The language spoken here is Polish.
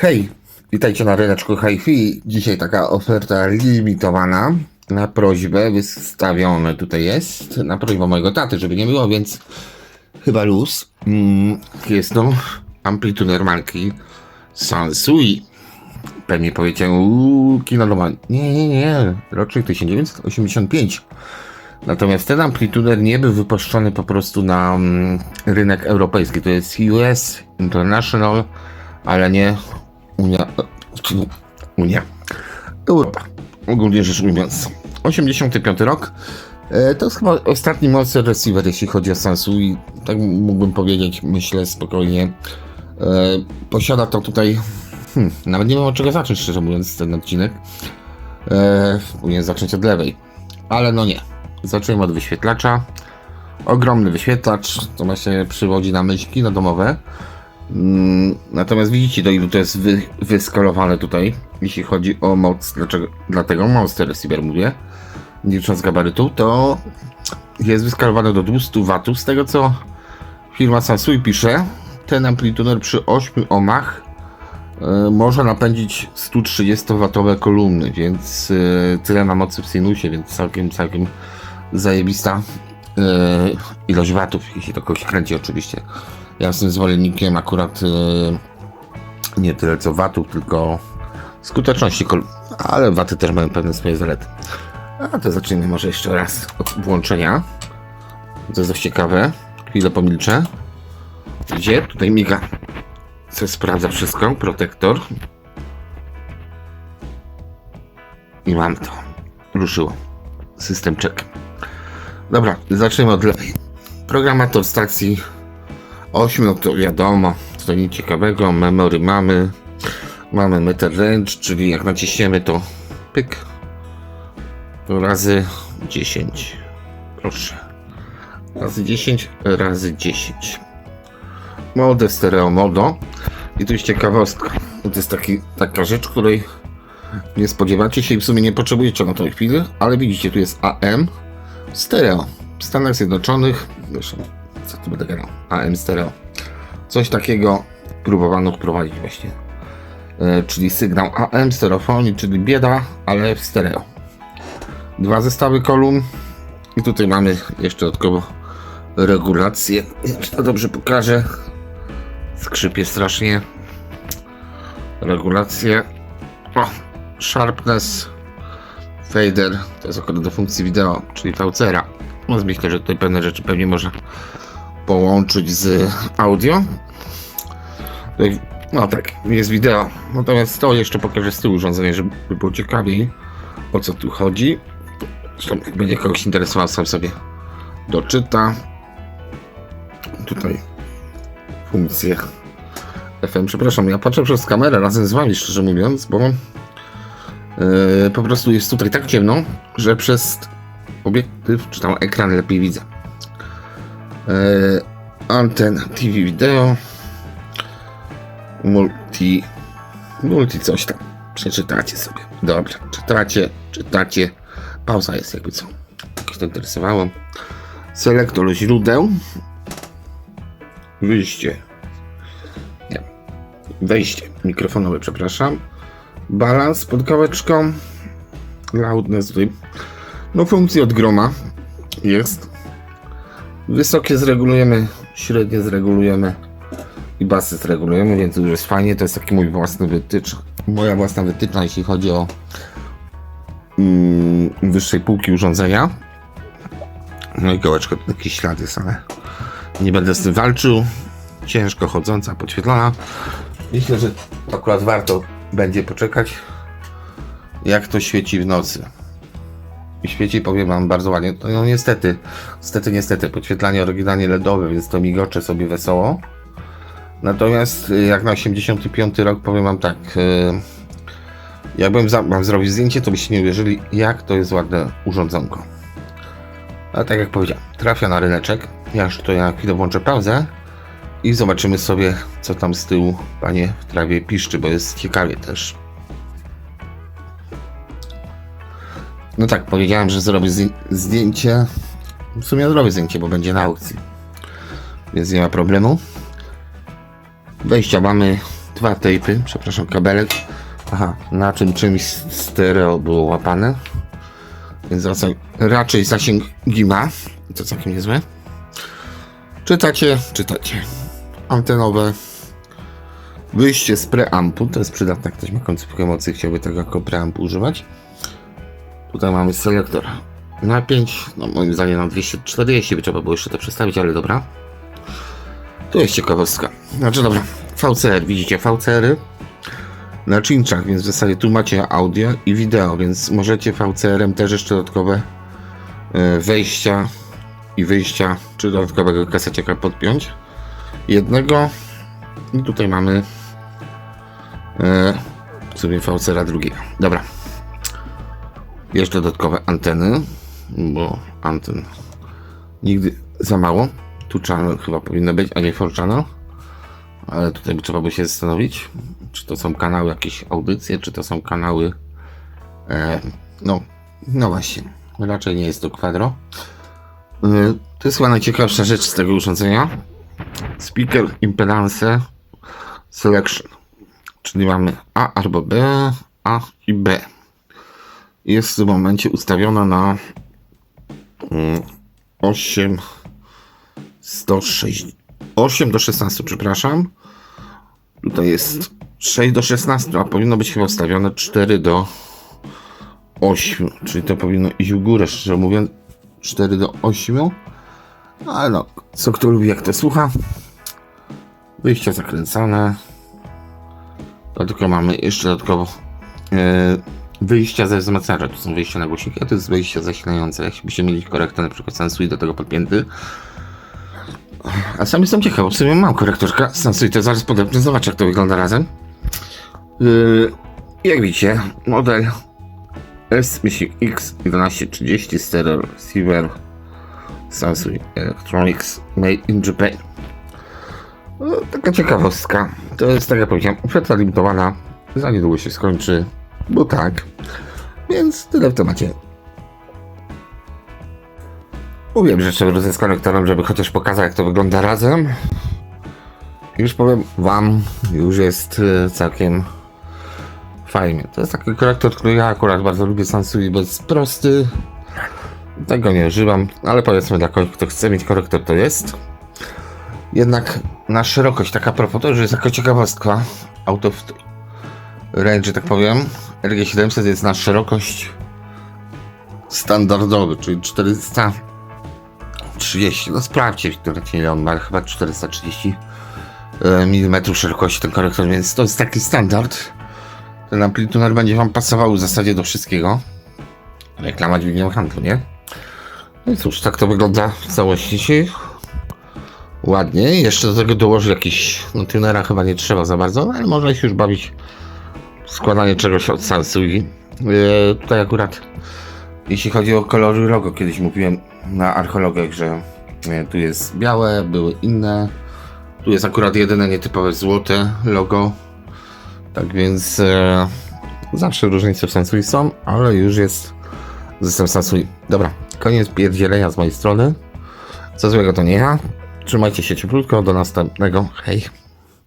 Hej, witajcie na ryneczku HiFi. Dzisiaj taka oferta limitowana. Na prośbę wystawione tutaj jest. Na prośbę mojego taty, żeby nie było, więc chyba luz. Mm, jest to amplituder marki Sansui. Pewnie powiecie, uuu, kino domowe. Nie, nie, nie. Rocznik 1985. Natomiast ten amplituder nie był wypuszczony po prostu na mm, rynek europejski. To jest US International, ale nie Unia. e, Unia. Europa. Ogólnie rzecz ujmując. 85 rok. E, To jest chyba ostatni monster receiver, jeśli chodzi o Sansui. Tak mógłbym powiedzieć, myślę spokojnie. E, Posiada to tutaj. Hmm, nawet nie wiem od czego zacząć, szczerze mówiąc, ten odcinek. E, powinien zacząć od lewej. Ale no nie. Zacząłem od wyświetlacza. Ogromny wyświetlacz, to właśnie przywodzi na myśl kino domowe. Mm, Natomiast widzicie, do ilu to jest wy, wyskalowane tutaj, jeśli chodzi o moc. Dlaczego? Dlatego Monster Receiver mówię. Licząc gabarytu, to jest wyskalowane do 200 W. Z tego co firma Sansui pisze, ten amplituder przy 8 ohmach e, może napędzić 130W kolumny, więc e, tyle na mocy w sinusie, więc całkiem, całkiem zajebista e, ilość watów, jeśli to kogoś kręci oczywiście. Ja jestem zwolennikiem akurat e, nie tyle co watów, tylko skuteczności ale waty też mają pewne swoje zalety. A to zacznijmy może jeszcze raz od włączenia. To jest dość ciekawe. Chwilę pomilczę. Gdzie? Tutaj miga. Co sprawdza wszystko. Protektor. I mam to. Ruszyło. System check. Dobra, zacznijmy od lewej. Programator stacji 8, no to wiadomo, to nic ciekawego. Memory mamy. Mamy meter range, czyli jak naciśniemy to pyk. To razy 10. Proszę. Razy 10, razy 10. Modę stereo modo. I tu jest ciekawostka. To jest taki, taka rzecz, której nie spodziewacie się i w sumie nie potrzebujecie na tej chwili, ale widzicie, tu jest AM stereo. W Stanach Zjednoczonych, zresztą, co tu będę grał? AM stereo. Coś takiego próbowano wprowadzić właśnie. E, czyli sygnał AM stereofonii, czyli bieda, ale w stereo. Dwa zestawy kolumn i tutaj mamy jeszcze dodatkowo regulację. Czy to dobrze pokażę? Skrzypie strasznie. Regulacje. O, sharpness, fader, to jest akurat do funkcji wideo, czyli. No, myślę, że tutaj pewne rzeczy pewnie można połączyć z audio. No tak, jest wideo. Natomiast to jeszcze pokażę z tyłu urządzenia, żeby było ciekawiej o co tu chodzi. Zresztą jak będzie kogoś interesował, sam sobie doczyta. Tutaj funkcje FM. Przepraszam, ja patrzę przez kamerę razem z wami, szczerze mówiąc, bo yy, po prostu jest tutaj tak ciemno, że przez obiektyw czy tam ekran lepiej widzę. Yy, antena TV wideo. Multi. Multi coś tam. Przeczytacie sobie. Dobrze, czytacie, czytacie. Pauza jest jakby co. Kogoś to interesowało. Selektor źródeł. Wyjście. Nie. Wejście mikrofonowe, przepraszam. Balans pod kaweczką. Loudness. No funkcji od groma jest. Wysokie zregulujemy, średnie zregulujemy i basy zregulujemy, więc już jest fajnie. To jest taki mój własny wytycz, moja własna wytyczna, jeśli chodzi o mm, wyższej półki urządzenia. No i kołeczko, jakieś ślady są, ale nie będę z tym walczył. Ciężko chodząca, podświetlona. Myślę, że akurat warto będzie poczekać, jak to świeci w nocy. I świeci, powiem wam, bardzo ładnie. No, no niestety, niestety, niestety, podświetlanie oryginalnie LEDowe, więc to migocze sobie wesoło. Natomiast y, jak na 85 rok, powiem wam tak, y, jakbym wam zrobił zdjęcie, to byście nie uwierzyli, jak to jest ładne urządzonko. Ale tak jak powiedziałem, trafia na ryneczek. Ja już tutaj na chwilę włączę pauzę i zobaczymy sobie, co tam z tyłu panie w trawie piszczy, bo jest ciekawie też. No tak, powiedziałem, że zrobię zdję- zdjęcie. W sumie zrobię zdjęcie, bo będzie na aukcji. Więc nie ma problemu. Wejścia mamy dwa tejpy, przepraszam, kabelek. Aha, na czym czymś stereo było łapane. Więc raczej zasięg gima. To całkiem niezłe. Czytacie, czytacie. Antenowe wyjście z preampu. To jest przydatne, ktoś ma końcówkę mocy chciałby tego jako preamp używać. Tutaj mamy selektor na 5, no moim zdaniem na 240 by trzeba było jeszcze to przestawić, ale dobra. Tu jest ciekawostka. Znaczy dobra, VCR, widzicie VCR-y na czynczach, więc w zasadzie tu macie audio i wideo, więc możecie VCR-em też jeszcze dodatkowe e, wejścia i wyjścia, czy dodatkowego kaseciaka podpiąć. Jednego i tutaj mamy e, sobie VCR-a drugiego. Dobra. Jeszcze dodatkowe anteny, bo anten nigdy za mało. Tu channel chyba powinno być, a nie 4 channel. Ale tutaj trzeba by się zastanowić, czy to są kanały jakieś audycje, czy to są kanały. E, no, no właśnie. Raczej nie jest to kwadro. E, to jest chyba najciekawsza rzecz z tego urządzenia. Speaker Impedance Selection. Czyli mamy A albo B, A i B jest w tym momencie ustawiona na mm, 8 106 8 do 16, przepraszam. Tutaj jest 6 do 16, a powinno być chyba ustawione 4 do 8, czyli to powinno iść w górę, szczerze mówiąc 4 do 8. Ale no, co kto lubi, jak to słucha. Wyjścia zakręcane. Dlatego mamy jeszcze dodatkowo yy, wyjścia ze wzmacniacza. Tu są wyjścia na głośniki, a to jest wyjście zasilające. Jakbyście mieli korektę na przykład Sensui do tego podpięty. A sam jestem ciekaw, w sumie mam korektorka Sensui, to zaraz podepnę, zobacz jak to wygląda razem. Yy, jak widzicie, model S-X1130 Stereo Receiver Sensui Electronics Made in Japan. No, taka ciekawostka. To jest, tak jak powiedziałem, oferta limitowana. Za niedługo się skończy, bo tak. Więc tyle w temacie. Mówiłem, że trzeba wrócę z konektorem, żeby chociaż pokazać, jak to wygląda razem. Już powiem wam, już jest e, całkiem fajnie. To jest taki konektor, który ja akurat bardzo lubię Sansui, bo jest prosty. Tego nie używam, ale powiedzmy dla kogoś, kto chce mieć korektor, to jest. Jednak na szerokość, taka propos, to już jest taka ciekawostka. Out range, że tak powiem. RG700 jest na szerokość standardowy, czyli 430. No sprawdźcie, ile on ma, chyba 430 mm szerokości ten korektor, więc to jest taki standard. Ten amplituner będzie Wam pasował w zasadzie do wszystkiego. Reklama dźwignią handlu, nie? No i cóż, tak to wygląda w całości dzisiaj. Ładnie. Jeszcze do tego dołoży jakiś, no tunera chyba nie trzeba za bardzo, no ale można się już bawić składanie czegoś od Sansui. Yy, tutaj akurat, jeśli chodzi o kolory logo, kiedyś mówiłem na archeologach, że yy, tu jest białe, były inne. Tu jest akurat jedyne nietypowe złote logo. Tak więc e, zawsze różnice w Sansui są, ale już jest zestaw Sansui. Dobra, koniec pierdzielenia z mojej strony. Co złego to nie ja. Trzymajcie się cieplutko, do następnego. Hej.